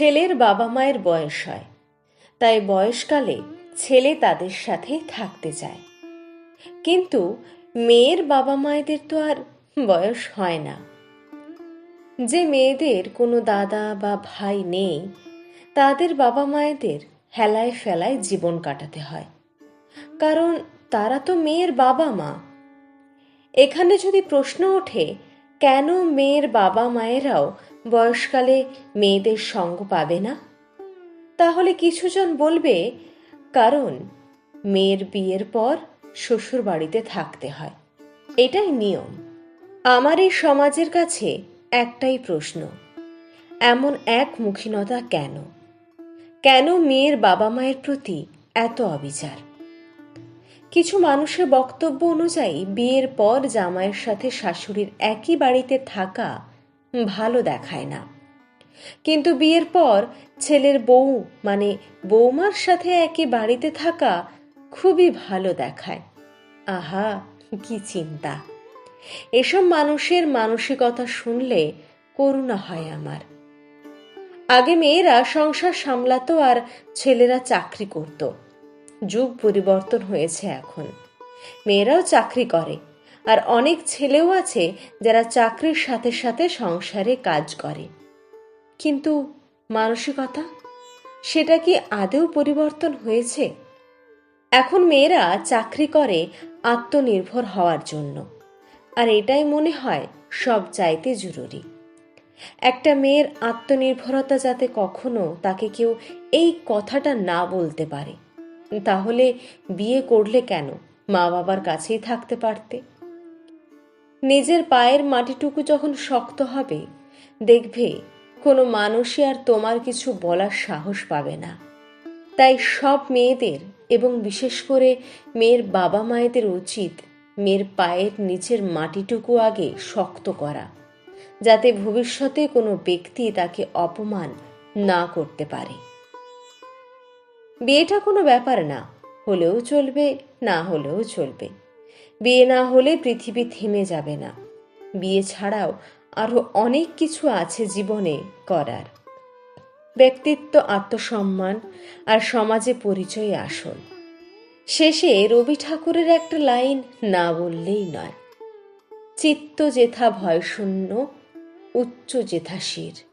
ছেলের বাবা মায়ের বয়স হয়। তাই বয়সকালে ছেলে তাদের সাথে থাকতে চায়। কিন্তু মেয়ের বাবা মায়েদের তো আর বয়স হয় না। যে মেয়েদের কোনো দাদা বা ভাই নেই, তাদের বাবা মায়েদের হেলায় ফেলায় জীবন কাটাতে হয়। কারণ তারা তো মেয়ের বাবা মা। এখানে যদি প্রশ্ন ওঠে, কেন মেয়ের বাবা মায়েরাও বয়সকালে মেয়েদের সঙ্গ পাবে না? তাহলে কিছুজন বলবে, কারণ মেয়ের বিয়ের পর শ্বশুর বাড়িতে থাকতে হয়। এটাই নিয়ম। আমার এই সমাজের কাছে একটাই প্রশ্ন, এমন এক মুখীনতা কেন? কেন মেয়ের বাবা মায়ের প্রতি এত অবিচার? কিছু মানুষের বক্তব্য অনুযায়ী বিয়ের পর জামাইয়ের সাথে শাশুড়ির একই বাড়িতে থাকা ভালো দেখায় না। কিন্তু বিয়ের পর ছেলের বউ মানে বৌমার সাথে একই বাড়িতে থাকা খুবই ভালো দেখায়। আহা, কি চিন্তা। এসব মানুষের মানসিকতা শুনলে করুণা হয় আমার। আগে মেয়েরা সংসার সামলাতো আর ছেলেরা চাকরি করত। যুগ পরিবর্তন হয়েছে এখন। মেয়েরাও চাকরি করে। আর অনেক ছেলেও আছে যারা চাকরির সাথে সাথে সংসারে কাজ করে। কিন্তু মানসিকতা, সেটা কি আদৌ পরিবর্তন হয়েছে? এখন মেয়েরা চাকরি করে আত্মনির্ভর হওয়ার জন্য, আর এটাই মনে হয় সব চাইতে জরুরি। একটা মেয়ের আত্মনির্ভরতা যাতে কখনো তাকে কেউ এই কথাটা না বলতে পারে, তাহলে বিয়ে করলে কেন? মা বাবার কাছেই থাকতে পারতে। নিজের পায়ের মাটিটুকু যখন শক্ত হবে, দেখবে কোনো মানুষই আর তোমার কিছু বলার সাহস পাবে না। তাই সব মেয়েদের এবং বিশেষ করে মেয়ের বাবা মায়েদের উচিত মেয়ের পায়ের নিচের মাটিটুকু আগে শক্ত করা, যাতে ভবিষ্যতে কোনো ব্যক্তি তাকে অপমান না করতে পারে। বিয়েটা কোনো ব্যাপার না, হলেও চলবে, না হলেও চলবে। বিয়ে না হলে পৃথিবী থেমে যাবে না। বিয়ে ছাড়াও আরও অনেক কিছু আছে জীবনে করার। ব্যক্তিত্ব, আত্মসম্মান আর সমাজে পরিচয় আসল। শেষে রবি ঠাকুরের একটা লাইন না বললেই নয়। চিত্ত যেথা ভয়শূন্য, উচ্চ যেথা শির।